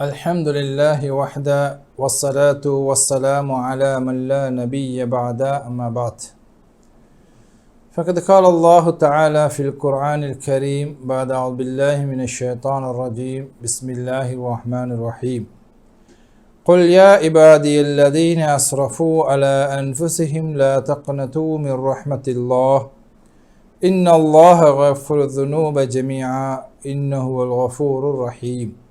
الحمد لله وحده والصلاة والسلام على من لا نبي بعد أما بعد. فقد قال الله تعالى في القرآن الكريم بعد أعوذ بالله من الشيطان الرجيم. بسم الله الرحمن الرحيم. قل يا عبادي الذين أسرفوا على أنفسهم لا تقنطوا من رحمة الله. إن الله غفر الذنوب جميعا. إنه هو الغفور الرحيم.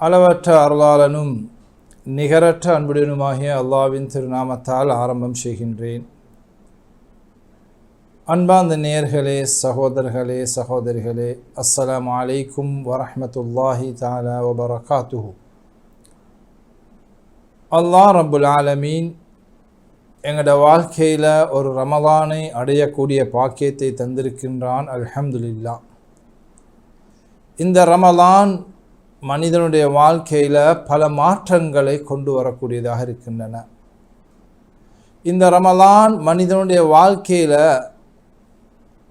அளவற்ற அருளாளனும் நிகரற்ற அன்புடனுமாகிய அல்லாவின் திருநாமத்தால் ஆரம்பம் செய்கின்றேன். அன்பார்ந்த நேர்களே சகோதரர்களே சகோதரிகளே அஸ்ஸலாம் அலைக்கும் வரஹ்மத்துல்லாஹி தாலா வபரகாத்துஹு. அல்லாஹ் ரபுல் ஆலமீன் எங்களோட வாழ்க்கையில் ஒரு ரமலானை அடையக்கூடிய பாக்கியத்தை தந்திருக்கின்றான். அல்ஹம்துலில்லா இந்த ரமலான் மனிதனுடைய வாழ்க்கையில் பல மாற்றங்களை கொண்டு வரக்கூடியதாக இருக்கின்றன. இந்த ரமலான் மனிதனுடைய வாழ்க்கையில்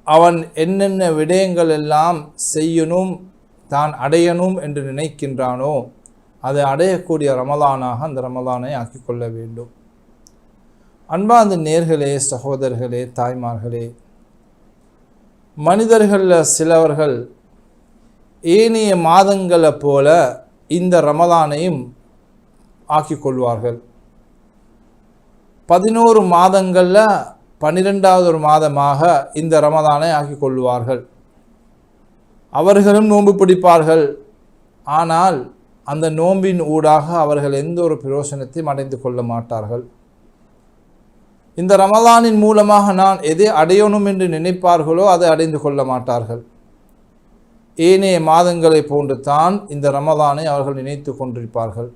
அவன் என்னென்ன விடயங்கள் எல்லாம் செய்யணும் தான் அடையணும் என்று நினைக்கின்றானோ அதை அடையக்கூடிய ரமலானாக அந்த ரமலானை ஆக்கிக்கொள்ள வேண்டும். அன்பார்ந்த நேர்களே சகோதரர்களே தாய்மார்களே மனிதர்களில் சிலவர்கள் ஏனைய மாதங்களை போல இந்த ரமதானையும் ஆக்கிக்கொள்வார்கள். பதினோரு மாதங்களில் பன்னிரெண்டாவது ஒரு மாதமாக இந்த ரமதானை ஆக்கிக்கொள்வார்கள். அவர்களும் நோன்பு பிடிப்பார்கள். ஆனால் அந்த நோம்பின் ஊடாக அவர்கள் எந்த ஒரு பிரயோசனத்தையும் அடைந்து கொள்ள மாட்டார்கள். இந்த ரமதானின் மூலமாக நான் எதை அடையணும் என்று நினைப்பார்களோ அதை அடைந்து கொள்ள மாட்டார்கள். ஏனைய மாதங்களை போன்று தான் இந்த ரமதானை அவர்கள் நினைத்து கொண்டிருப்பார்கள்.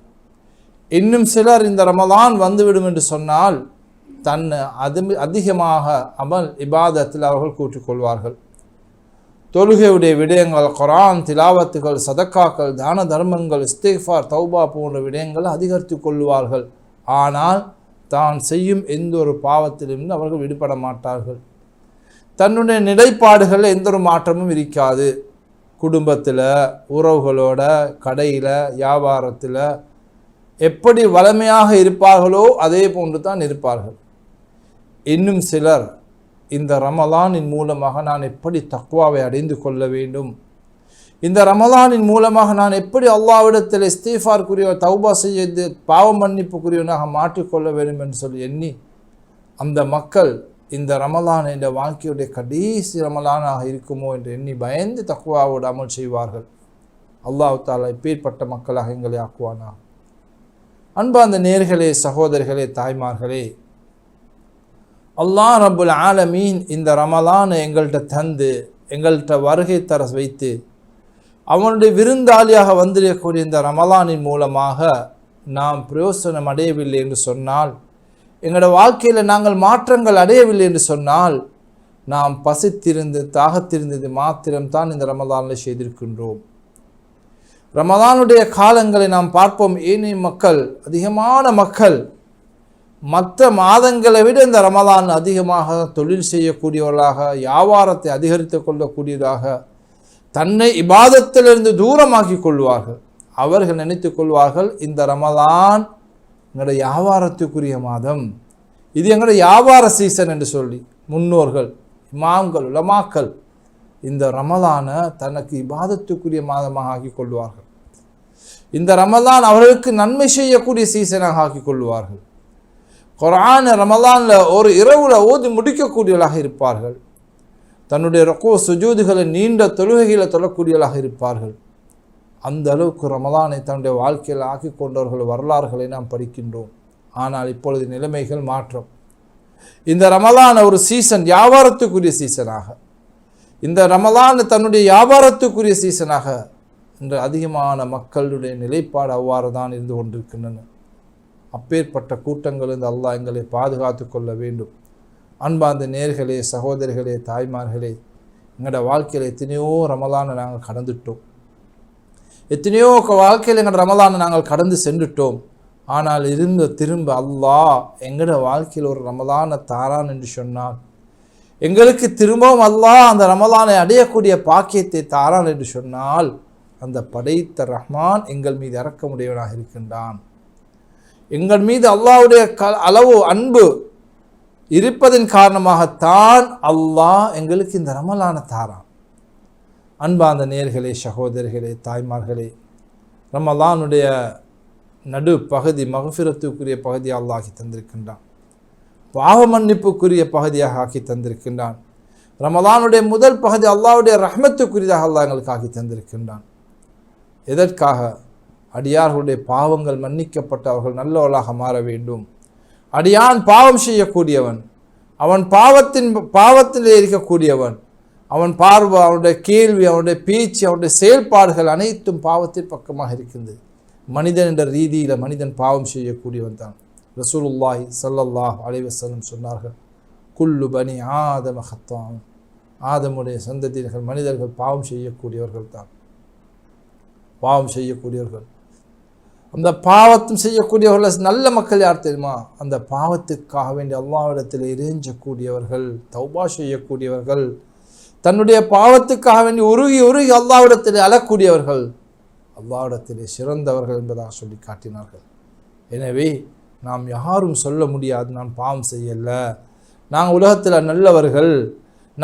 இன்னும் சிலர் இந்த ரமதான் வந்துவிடும் என்று சொன்னால் தன்னை அது அதிகமாக அமல் இபாதத்தில் அவர்கள் கூற்றிக்கொள்வார்கள் தொழுகையுடைய விடயங்கள் குரான் திலாவத்துகள் சதக்காக்கள் தான தர்மங்கள் இஸ்தேஃபார் தௌபா போன்ற விடயங்கள் அதிகரித்து கொள்வார்கள். ஆனால் தான் செய்யும் எந்த ஒரு பாவத்திலிருந்து அவர்கள் விடுபட மாட்டார்கள். தன்னுடைய நிலைப்பாடுகளில் எந்த ஒரு மாற்றமும் இருக்காது. குடும்பத்தில் உறவுகளோட கடையில் வியாபாரத்தில் எப்படி வளமையாக இருப்பார்களோ அதே போன்று தான் இருப்பார்கள். இன்னும் சிலர் இந்த ரமலானின் மூலமாக நான் எப்படி தக்குவாவை அடைந்து கொள்ள வேண்டும்? இந்த ரமலானின் மூலமாக நான் எப்படி அல்லாவிடத்தில் இஸ்தீஃபார்க்குரிய தௌபா செய்து பாவ மன்னிப்புக்குரியவனாக மாற்றிக்கொள்ள வேண்டும் என்று சொல்லி எண்ணி அந்த மக்கள் இந்த ரமலான் என்ற வாழ்க்கையுடைய கடைசி ரமலானாக இருக்குமோ என்று எண்ணி பயந்து தக்குவாவோடு அமல் செய்வார்கள். அல்லாஹு தாலா இப்பேற்பட்ட மக்களாக எங்களை ஆக்குவானா அன்பார்ந்த நேர்களே சகோதரிகளே தாய்மார்களே அல்லாஹ் ரபுல் ஆலமீன் இந்த ரமலானை எங்கள்கிட்ட தந்து எங்கள்கிட்ட வருகை தர வைத்து அவனுடைய விருந்தாளியாக வந்திருக்கக்கூடிய இந்த ரமலானின் மூலமாக நாம் பிரயோசனம் அடையவில்லை என்று சொன்னால் எங்களோட வாழ்க்கையில் நாங்கள் மாற்றங்கள் அடையவில்லை என்று சொன்னால் நாம் பசித்திருந்து தாகத்திருந்தது மாத்திரம்தான் இந்த ரமதானில் செய்திருக்கின்றோம். ரமதானுடைய காலங்களை நாம் பார்ப்போம். ஏனைய மக்கள் அதிகமான மக்கள் மற்ற மாதங்களை விட இந்த ரமதான் அதிகமாக தொழில் செய்யக்கூடியவர்களாக வியாபாரத்தை அதிகரித்து கொள்ளக்கூடியதாக தன்னை இபாதத்திலிருந்து தூரமாக்கி கொள்வார்கள். அவர்கள் நினைத்து கொள்வார்கள் இந்த ரமதான் எங்களோட வியாபாரத்துக்குரிய மாதம். இது எங்களோட வியாபார சீசன் என்று சொல்லி முன்னோர்கள் இமாம்கள் உலமாக்கள் இந்த ரமலானை தனக்கு இபாதத்துக்குரிய மாதமாக ஆக்கி கொள்வார்கள். இந்த ரமலான் அவர்களுக்கு நன்மை செய்யக்கூடிய சீசனாக ஆக்கி கொள்வார்கள். குரான ரமலானில் ஒரு இரவில் ஓதி முடிக்கக்கூடியவர்களாக இருப்பார்கள். தன்னுடைய ரொக்கோ சுஜூதுகளை நீண்ட தொழுகைகளை தொழக்கூடியவர்களாக இருப்பார்கள். அந்த அளவுக்கு ரமலானை தன்னுடைய வாழ்க்கையில் ஆக்கி கொண்டவர்கள் வரலாறுகளை நாம் படிக்கின்றோம். ஆனால் இப்பொழுது நிலைமைகள் மாற்றம். இந்த ரமலான ஒரு சீசன் வியாபாரத்துக்குரிய சீசனாக இந்த ரமலான் தன்னுடைய வியாபாரத்துக்குரிய சீசனாக இன்று அதிகமான மக்களுடைய நிலைப்பாடு அவ்வாறு தான் இருந்து கொண்டிருக்கின்றன. அப்பேற்பட்ட கூட்டங்கள் இந்த அல்லாஹ் எங்களை பாதுகாத்து கொள்ள வேண்டும். அன்பார்ந்த நேர்களே சகோதரிகளே தாய்மார்களே எங்களோட வாழ்க்கையில் எத்தனையோ ரமலானை நாங்கள் கடந்துட்டோம். எத்தனையோ வாழ்க்கையில் எங்களோட ரமலானை நாங்கள் கடந்து சென்றுட்டோம். ஆனால் இருந்த திரும்ப அல்லாஹ் எங்களோட வாழ்க்கையில் ஒரு ரமலானை தாரான் என்று சொன்னால் எங்களுக்கு திரும்பவும் அல்லாஹ் அந்த ரமலானை அடையக்கூடிய பாக்கியத்தை தாரான் என்று சொன்னால் அந்த படைத்த ரஹ்மான் எங்கள் மீது இறக்கமுடையவனாக இருக்கின்றான். எங்கள் மீது அல்லாவுடைய க அளவு அன்பு இருப்பதன் காரணமாகத்தான் அல்லாஹ் எங்களுக்கு இந்த ரமலான தாரான். அன்பார்ந்த நேர்களே சகோதரர்களே தாய்மார்களே ரமலானுடைய நடு பகுதி மகஃபிரத்துக்குரிய பகுதியை அல்லாஹி தந்திருக்கின்றான். பாவ மன்னிப்புக்குரிய பகுதியாக ஆக்கி தந்திருக்கின்றான். ரமலானுடைய முதல் பகுதி அல்லாவுடைய ரஹ்மத்துக்குரியதாக அல்லாஹ் எங்களுக்கு ஆக்கி தந்திருக்கின்றான். எதற்காக? அடியார்களுடைய பாவங்கள் மன்னிக்கப்பட்டு அவர்கள் நல்லவளாக மாற வேண்டும். அடியான் பாவம் செய்யக்கூடியவன் அவன் பாவத்தின் பாவத்திலே இருக்கக்கூடியவன் அவன் பார்வை அவனுடைய கேள்வி அவனுடைய பேச்சு அவனுடைய செயல்பாடுகள் அனைத்தும் பாவத்தின் பக்கமாக இருக்கின்றது. மனிதன் என்ற ரீதியில் மனிதன் பாவம் செய்யக்கூடியவன் தான். ரசூலுல்லாஹி சல்லல்லாஹ் அலைஹி சொன்னார்கள் குல்லு பனி ஆதம ஹத்தான் ஆதமுடைய சந்ததியினர்கள் மனிதர்கள் பாவம் செய்யக்கூடியவர்கள் தான். பாவம் செய்யக்கூடியவர்கள். அந்த பாவத்தும் செய்யக்கூடியவர்கள் நல்ல மக்கள் யார் தெரியுமா? அந்த பாவத்துக்காக வேண்டிய அல்லாவிடத்தில் இறைஞ்சக்கூடியவர்கள் தௌபா செய்யக்கூடியவர்கள் தன்னுடைய பாவத்துக்காக வேண்டி உருகி உருகி அல்லாவிடத்தில் அழக்கூடியவர்கள் அல்லாவிடத்திலே சிறந்தவர்கள் என்பதாக சொல்லி காட்டினார்கள். எனவே நாம் யாரும் சொல்ல முடியாது நான் பாவம் செய்யலை. நாங்கள் உலகத்தில் நல்லவர்கள்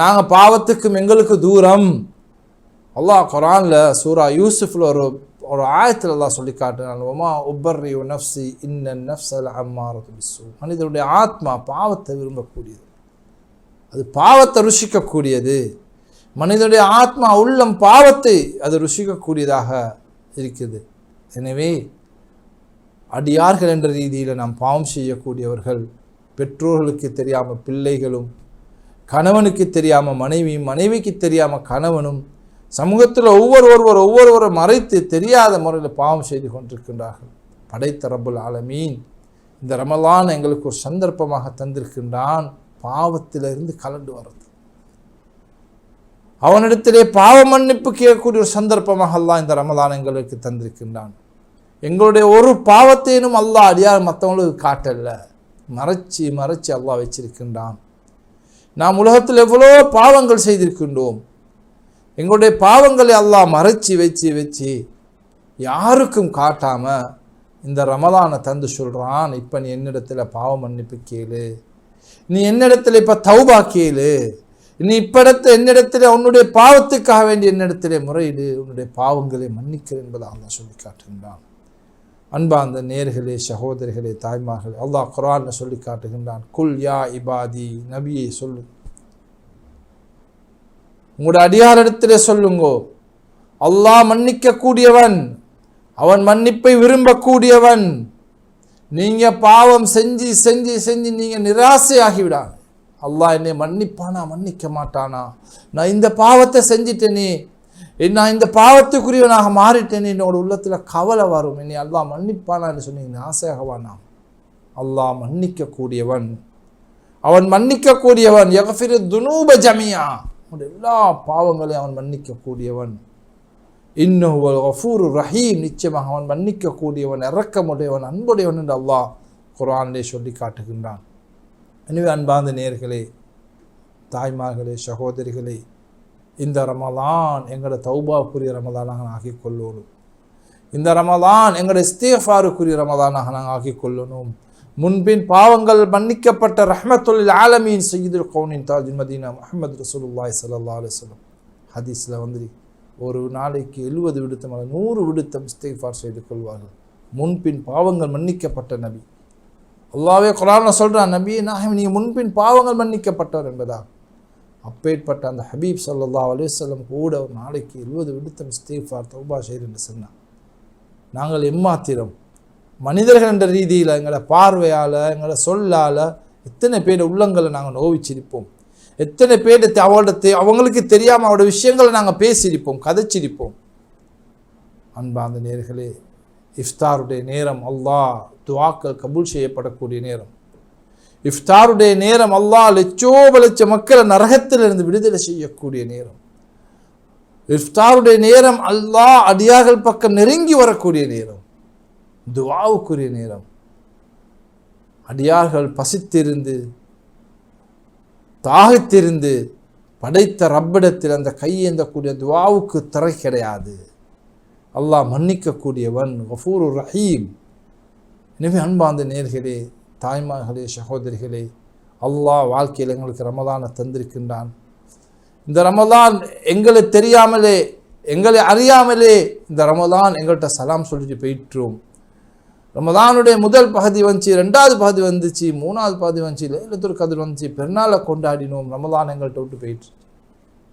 நாங்கள் பாவத்துக்கும் எங்களுக்கு தூரம். அல்லாஹ் குரானில் சூரா யூசுஃபில் ஒரு ஒரு ஆயத்தில் எல்லாம் சொல்லி காட்டினான் ஒமா உப்பர்ரி நஃப்சி இன்ன நஃப்சல் அம்மாரது பிசு மனிதனுடைய ஆத்மா பாவத்தை விரும்பக்கூடியது. அது பாவத்தை ருசிக்கக்கூடியது. மனிதனுடைய ஆத்மா உள்ளம் பாவத்தை அது ருசிக்கக்கூடியதாக இருக்குது. எனவே அடியார்கள் என்ற ரீதியில் நாம் பாவம் செய்யக்கூடியவர்கள் பெற்றோர்களுக்கு தெரியாமல் பிள்ளைகளும் கணவனுக்கு தெரியாமல் மனைவியும் மனைவிக்கு தெரியாமல் கணவனும் சமூகத்தில் ஒவ்வொருவொருவர் ஒவ்வொருவரை மறைத்து தெரியாத முறையில் பாவம் செய்து கொண்டிருக்கின்றார்கள். படைத்தரப்புள் ஆலமீன் இந்த ரமலான் எங்களுக்கு ஒரு சந்தர்ப்பமாக தந்திருக்கின்றான். பாவத்திலிருந்து கலண்டு வர்றது. அவனிடத்திலே பாவ மன்னிப்பு கேட்கக்கூடிய ஒரு சந்தர்ப்பமாக அல்லாஹ் இந்த ரமலான் எங்களுக்கு தந்திருக்கின்றான். எங்களுடைய ஒரு பாவத்தையும் அல்லாஹ் அடியார் மற்றவங்களுக்கு காட்டல. மறைச்சி மறைச்சி அல்லாஹ் வச்சிருக்கின்றான். நாம் உலகத்தில் எவ்வளோ பாவங்கள் செய்திருக்கின்றோம். எங்களுடைய பாவங்களை அல்லாஹ் மறைச்சி வச்சு வச்சு யாருக்கும் காட்டாமல் இந்த ரமலானை தந்து சொல்கிறான் இப்போ நீ என்னிடத்தில் பாவ மன்னிப்பு கேளு. நீ என்னிடத்தில் இப்போ தௌபா கேளு. நீ இப்படத்த என்னிடத்தில் உன்னுடைய பாவத்துக்காக வேண்டி என்னிடத்திலே முறையிடு உன்னுடைய பாவங்களை மன்னிக்கிறேன் என்பதை அல்லாஹ் சொல்லி காட்டுகின்றான். அன்பார்ந்த நேர்களே சகோதரிகளே தாய்மார்களே அல்லாஹ் குரான் சொல்லி காட்டுகின்றான் குல் யா இபாதி நபியை சொல்லு. உங்களுடைய அடியாரிடத்திலே சொல்லுங்கோ. அல்லாஹ் மன்னிக்கக்கூடியவன் அவன் மன்னிப்பை விரும்பக்கூடியவன். நீங்கள் பாவம் செஞ்சு செஞ்சு செஞ்சு நீங்கள் நிராசையாகிவிடாங்க அல்லாஹ் என்னை மன்னிப்பானா? மன்னிக்க மாட்டானா? நான் இந்த பாவத்தை செஞ்சிட்டேனே நான் இந்த பாவத்துக்குரியவனாக மாறிட்டேனே என்னோட உள்ளத்தில் கவலை வரும். என்னை அல்லாஹ் மன்னிப்பானான்னு சொன்னீங்க ஆசையாகவானாம் அல்லாஹ் மன்னிக்கக்கூடியவன். அவன் மன்னிக்கக்கூடியவன். எகஃபிரு துனூப ஜமியா எல்லா பாவங்களையும் அவன் மன்னிக்கக்கூடியவன். இன்னும் அஃபூர் ரஹீம். நிச்சயமாக அவன் மன்னிக்கக்கூடியவன் இறக்கமுடையவன் அன்புடையவன் என்று அல்லாஹ் குரானிலே சொல்லி காட்டுகின்றான். எனவே அன்பார்ந்த நேர்களே தாய்மார்களே சகோதரிகளே இந்த ரமலான் எங்களோட தௌபாக்குரிய ரமலானாக நாங்கள் ஆக்கிக்கொள்ளணும். இந்த ரமலான் எங்களோட இஸ்தேஃபாருக்குரிய ரமலானாக நாங்கள் ஆக்கிக் கொள்ளணும் முன்பின் பாவங்கள் மன்னிக்கப்பட்ட ரஹமத்துல் ஆலமீன் சையீதுல் கவுனின் தாஜின் மதீனா முஹம்மது ரசூலுல்லாய் சல்லா அலுவலம் ஹதீஸில் வந்து ஒரு நாளைக்கு எழுபது விடுத்தம் அல்லது நூறு விடுத்தம் இஸ்தேஃபார் செய்து கொள்வார்கள். முன்பின் பாவங்கள் மன்னிக்கப்பட்ட நபி. அல்லாவே குரான சொல்கிறான் நபி நான் நீங்கள் முன்பின் பாவங்கள் மன்னிக்கப்பட்டவர் என்பதா அப்பேற்பட்ட அந்த ஹபீப் சல்லா அலிசல்லம் கூட ஒரு நாளைக்கு இருபது விடுத்தம் ஸ்தீஃபார் தௌபா செய்து என்று சொன்னான். நாங்கள் எம்மாத்திரம் மனிதர்கள் என்ற ரீதியில் எங்களை பார்வையால் எங்களை சொல்லால் எத்தனை பேர் உள்ளங்களை நாங்கள் நோவிச்சிருப்போம்? எத்தனை பேர் அவளோட அவங்களுக்கு தெரியாமல் அவரோட விஷயங்களை நாங்கள் பேசியிருப்போம் கதைச்சிருப்போம். அன்பாந்த நேர்களே இஃப்தாருடைய நேரம் அல்லாஹ் துவாக்கள் கபூல் செய்யப்படக்கூடிய நேரம். இஃப்தாருடைய நேரம் அல்லாஹ் லட்சோப லட்ச மக்களை நரகத்திலிருந்து விடுதலை செய்யக்கூடிய நேரம். இஃப்தாருடைய நேரம் அல்லாஹ் அடியார்கள் பக்கம் நெருங்கி வரக்கூடிய நேரம். துவாவுக்குரிய நேரம். அடியார்கள் பசித்திருந்து தாகத்திருந்து படைத்த ரப்பிடத்தில் அந்த கையேந்தக்கூடிய துவாவுக்கு திரை கிடையாது. அல்லாஹ் மன்னிக்கக்கூடியவன் கஃபூர் ரஹீம். எனவே அன்பார்ந்த நேர்களே தாய்மார்களே சகோதரிகளே அல்லாஹ் வாழ்க்கையில் எங்களுக்கு ரமதானை தந்திருக்கின்றான். இந்த ரமதான் எங்களை தெரியாமலே எங்களை அறியாமலே இந்த ரமதான் எங்கள்கிட்ட சலாம் சொல்லிட்டு போயிட்டுரும் ரமதானுடைய முதல் பகுதி வந்துச்சு ரெண்டாவது பகுதி வந்துச்சு மூணாவது பகுதி வந்துச்சு லேலத்துர் கதிர் வந்துச்சு பெருநாளை கொண்டாடினோம் ரமதான் எங்கள்கிட்ட விட்டு போயிட்டு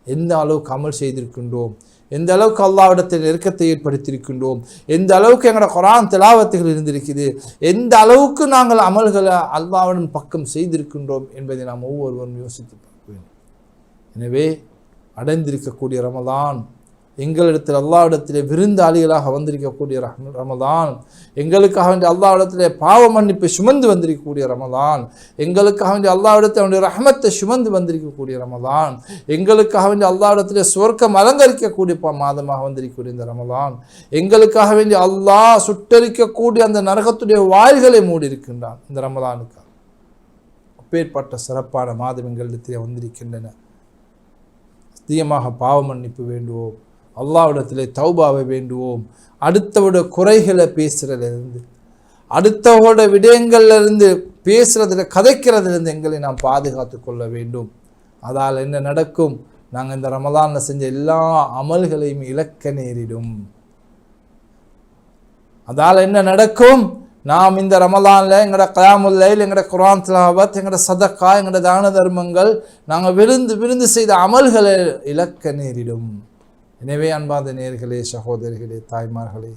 எந்த அளவுக்கு அமல் செய்திருக்கின்றோம்? எந்த அளவுக்கு அல்லாவிடத்தில் நெருக்கத்தை ஏற்படுத்தியிருக்கின்றோம்? எந்த அளவுக்கு எங்களோட குரான் திலாவத்துகள் இருந்திருக்குது? எந்த அளவுக்கு நாங்கள் அமல்களை அல்லாவின் பக்கம் செய்திருக்கின்றோம் என்பதை நாம் ஒவ்வொருவரும் யோசித்து பார்க்க வேண்டும். எனவே அடைந்திருக்கக்கூடிய ரமதான் எங்களிடத்தில் அல்லாவிடத்திலே விருந்தாளிகளாக வந்திருக்கக்கூடிய ரமதான் எங்களுக்காக வேண்டிய அல்லாவிடத்திலே பாவ மன்னிப்பை சுமந்து வந்திருக்கக்கூடிய ரமதான் எங்களுக்காக வேண்டிய அல்லாவிடத்தில் அவனுடைய ரஹமத்தை சுமந்து வந்திருக்கக்கூடிய ரமதான் எங்களுக்காக வேண்டிய அல்லாவிடத்திலே சுவர்க்கம் அலங்கரிக்கக்கூடிய மாதமாக வந்திருக்கக்கூடிய இந்த ரமதான் எங்களுக்காக வேண்டிய அல்லாஹ் சுட்டரிக்கக்கூடிய அந்த நரகத்துடைய வாயில்களை மூடி இருக்கின்றான் இந்த ரமதானுக்கு அப்பேற்பட்ட சிறப்பான மாதம் எங்களிடத்திலே வந்திருக்கின்றன. அதிகமாக பாவ மன்னிப்பு வேண்டுவோம். அல்லாவிடத்திலே தௌபாவை வேண்டுவோம். அடுத்தவோட குறைகளை பேசுகிறதுலேருந்து அடுத்தவோட விடயங்கள்லேருந்து பேசுகிறதுல கதைக்கிறதுலேருந்து எங்களை நாம் பாதுகாத்து கொள்ள வேண்டும். அதால் என்ன நடக்கும்? நாங்கள் இந்த ரமதானில் செஞ்ச எல்லா அமல்களையும் இழக்க நேரிடும். அதால் என்ன நடக்கும்? நாம் இந்த ரமலானில் எங்களோட கயாமுல்லைல் எங்களோட குரான் திலாவத் எங்களோட சதக்கா எங்களோட தான தர்மங்கள் நாங்கள் விருந்து விருந்து செய்த அமல்களை இழக்க நேரிடும். எனவே அன்பாத நேர்களே சகோதரிகளே தாய்மார்களே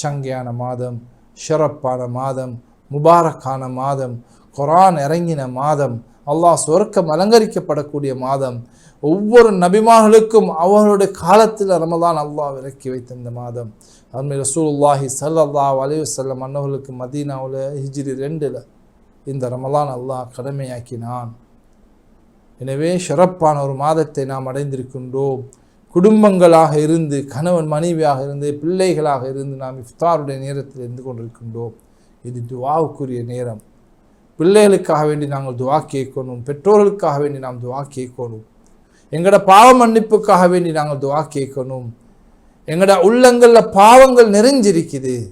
சங்கையான மாதம் ஷரப்பான மாதம் முபாரக்கான மாதம் குரான் இறங்கின மாதம் அல்லாஹ் சொர்க்கம் அலங்கரிக்கப்படக்கூடிய மாதம் ஒவ்வொரு நபிமார்களுக்கும் அவர்களுடைய காலத்தில் ரமதான் அல்லாஹ் இறக்கி வைத்த இந்த மாதம். அருமை ரசூலுல்லாஹி சல்லல்லா அலைஹி வஸல்லம் அன்னவர்களுக்கு மதீனாவில் ஹிஜ்ரி ரெண்டில் இந்த ரமலான் அல்லாஹ் கடமையாக்கினான். எனவே சிறப்பான ஒரு மாதத்தை நாம் அடைந்திருக்கின்றோம். குடும்பங்களாக இருந்து கணவன் மனைவியாக இருந்து பிள்ளைகளாக இருந்து நாம் இஃப்தாருடைய நேரத்தில் இருந்து கொண்டிருக்கின்றோம். இது துவாவுக்குரிய நேரம். பிள்ளைகளுக்காக வேண்டி நாங்கள் துவா கேட்கணும். பெற்றோர்களுக்காக வேண்டி நாம் துவா கேட்கணும். எங்களோட பாவ மன்னிப்புக்காக வேண்டி நாங்கள் துவா கேட்கணும். எங்களோட உள்ளங்களில் பாவங்கள் நிறைஞ்சிருக்குது.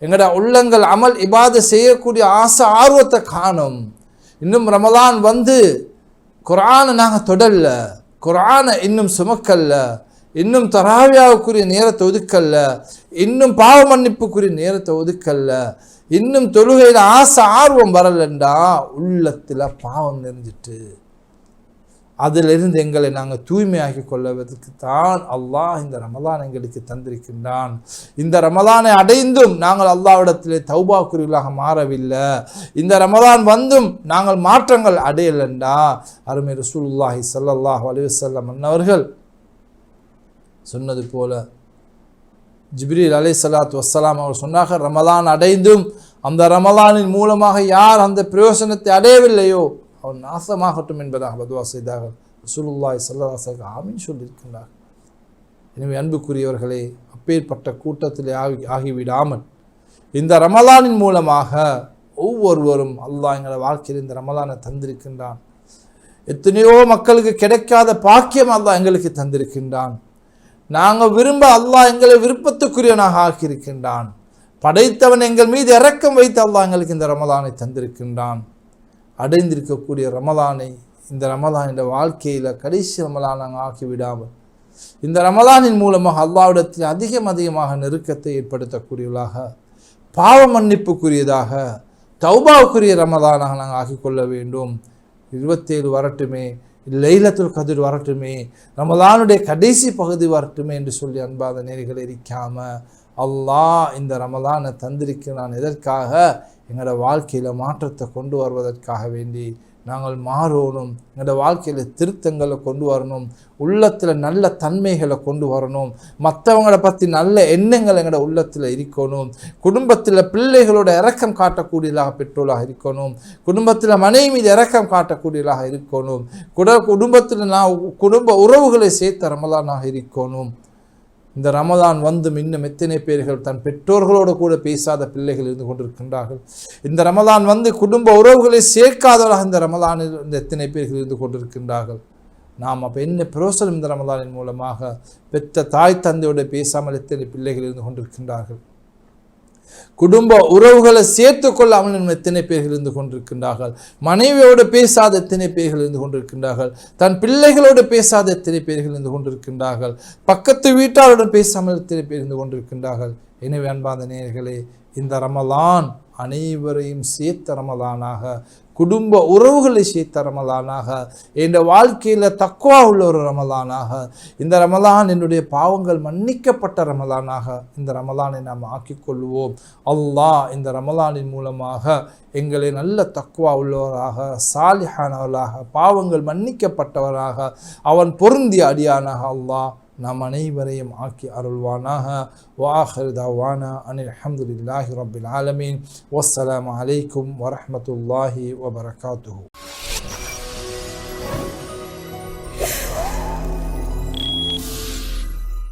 எங்களோட உள்ளங்கள் அமல் இபாத செய்யக்கூடிய ஆசை ஆர்வத்தை காணும். இன்னும் ரமலான் வந்து குரானை நாங்கள் தொடரல. குரானை இன்னும் சுமக்கல்ல இன்னும் தராவியாவுக்குரிய நேரத்தை ஒதுக்கல்ல இன்னும் பாவ மன்னிப்புக்குரிய நேரத்தை ஒதுக்கல்ல இன்னும் தொழுகையில் ஆசை ஆர்வம் வரலண்டா உள்ளத்தில் பாவம் நிறைஞ்சிட்டு. அதிலிருந்து எங்களை நாங்கள் தூய்மையாக்கி கொள்வதற்கு தான் அல்லாஹ் இந்த ரமலான் எங்களுக்கு தந்திருக்கின்றான். இந்த ரமலானை அடைந்தும் நாங்கள் அல்லாவிடத்திலே தௌபாக்குரியவர்களாக மாறவில்லை. இந்த ரமலான் வந்தும் நாங்கள் மாற்றங்கள் அடையலண்டா? அருமை ரசூலுல்லாஹி சல்லாஹ் அலைஹி வஸல்லம் அன்னவர்கள் சொன்னது போல ஜிப்ரீல் அலை சலாத் வசலாம் அவர் சொன்னார்கள் ரமலான் அடைந்தும் அந்த ரமலானின் மூலமாக யார் அந்த பிரயோசனத்தை அடையவில்லையோ அவன் நாசமாகட்டும் என்பதாக பதுவா செய்தார்கள். ரசூலுல்லாஹி சல்லாசாக ஆமீன் சொல்லியிருக்கின்றார். எனவே அன்புக்குரியவர்களே அப்பேற்பட்ட கூட்டத்திலே ஆகி ஆகிவிடாமல் இந்த ரமலானின் மூலமாக ஒவ்வொருவரும் அல்லாஹ் எங்களை வாழ்க்கையில் இந்த ரமலானை தந்திருக்கின்றான். எத்தனையோ மக்களுக்கு கிடைக்காத பாக்கியம் அல்லாஹ் எங்களுக்கு தந்திருக்கின்றான். நாங்கள் விரும்ப அல்லாஹ் எங்களை விருப்பத்துக்குரியவனாக ஆக்கியிருக்கின்றான். படைத்தவன் எங்கள் மீது இறக்கம் வைத்து அல்லாஹ் எங்களுக்கு இந்த ரமலானை தந்திருக்கின்றான். அடைந்திருக்கக்கூடிய ரமலானை இந்த ரமலான் வாழ்க்கையில் கடைசி ரமலான் நாங்கள் ஆக்கிவிடாமல் இந்த ரமலானின் மூலமாக அல்லாவிடத்தில் அதிகம் அதிகமாக நெருக்கத்தை ஏற்படுத்தக்கூடியவர்களாக பாவ மன்னிப்புக்குரியதாக தௌபாவுக்குரிய ரமதானாக நாங்கள் ஆக்கிக்கொள்ள வேண்டும். இருபத்தேழு வரட்டுமே லைலத்துல் கதிர் வரட்டுமே ரமதானுடைய கடைசி பகுதி வரட்டுமே என்று சொல்லி அன்பாத நேரிகள் இருக்காமல் அல்லாஹ் இந்த ரமலானை தந்திருக்கிறான் எதற்காக? எங்களோட வாழ்க்கையில் மாற்றத்தை கொண்டு வருவதற்காக வேண்டி. நாங்கள் மாறணும். எங்களோட வாழ்க்கையில் திருத்தங்களை கொண்டு வரணும். உள்ளத்தில் நல்ல தன்மைகளை கொண்டு வரணும். மற்றவங்களை பற்றி நல்ல எண்ணங்கள் எங்களோட உள்ளத்தில் இருக்கணும். குடும்பத்தில் பிள்ளைகளோட இறக்கம் காட்டக்கூடியதாக பெற்றோராக இருக்கணும். குடும்பத்தில் மனைவி மீது இறக்கம் காட்டக்கூடியதாக இருக்கணும். குட குடும்பத்தில் நான் குடும்ப உறவுகளை சேர்த்த ரமலானாக இருக்கணும். இந்த ரமதான் வந்தும் இன்னும் எத்தனை பேர்கள் தன் பெற்றோர்களோடு கூட பேசாத பிள்ளைகள் இருந்து கொண்டிருக்கின்றார்கள். இந்த ரமதான் வந்து குடும்ப உறவுகளை சேர்க்காதவராக இந்த ரமதானில் இந்த எத்தனை பேர்கள் இருந்து கொண்டிருக்கின்றார்கள். நாம் அப்போ என்ன பிரோசனம் இந்த ரமதானின் மூலமாக பெற்ற தாய் தந்தையோடு பேசாமல் எத்தனை பிள்ளைகள் இருந்து கொண்டிருக்கின்றார்கள். குடும்ப உறவுகளை சேர்த்து கொள்ளாமல் எத்தனை பேர்கள் இருந்து கொண்டிருக்கின்றார்கள்? மனைவியோடு பேசாத எத்தனை பேர்கள் இருந்து கொண்டிருக்கின்றார்கள்? தன் பிள்ளைகளோடு பேசாத எத்தனை பேர்கள் இருந்து கொண்டிருக்கின்றார்கள்? பக்கத்து வீட்டாருடன் பேசாமல் எத்தனை பேர் இருந்து கொண்டிருக்கின்றார்கள்? எனவே அன்பாந்த நேர்களே இந்த ரமலான் அனைவரையும் சேர்த்த ரமலானாக குடும்ப உறவுகளை சேர்த்த ரமலானாக என் வாழ்க்கையில் தக்குவா உள்ள ஒரு ரமலானாக இந்த ரமலான் என்னுடைய பாவங்கள் மன்னிக்கப்பட்ட ரமலானாக இந்த ரமலானை நாம் ஆக்கிக்கொள்வோம். அல்லாஹ் இந்த ரமலானின் மூலமாக எங்களை நல்ல தக்குவா உள்ளவராக சாலிஹானவராக பாவங்கள் மன்னிக்கப்பட்டவராக அவன் பொருந்திய அடியானாக அல்லாஹ் நாம் அனைவரையும் ஆக்கி அருள்வானாக. வாஹர் தாவானா அனில் அஹமதுல்லாஹி ரபில் ஆலமீன். வஸ்ஸலாமு அலைக்கும் வரஹமத்துல்லாஹி வபரகாத்துஹு.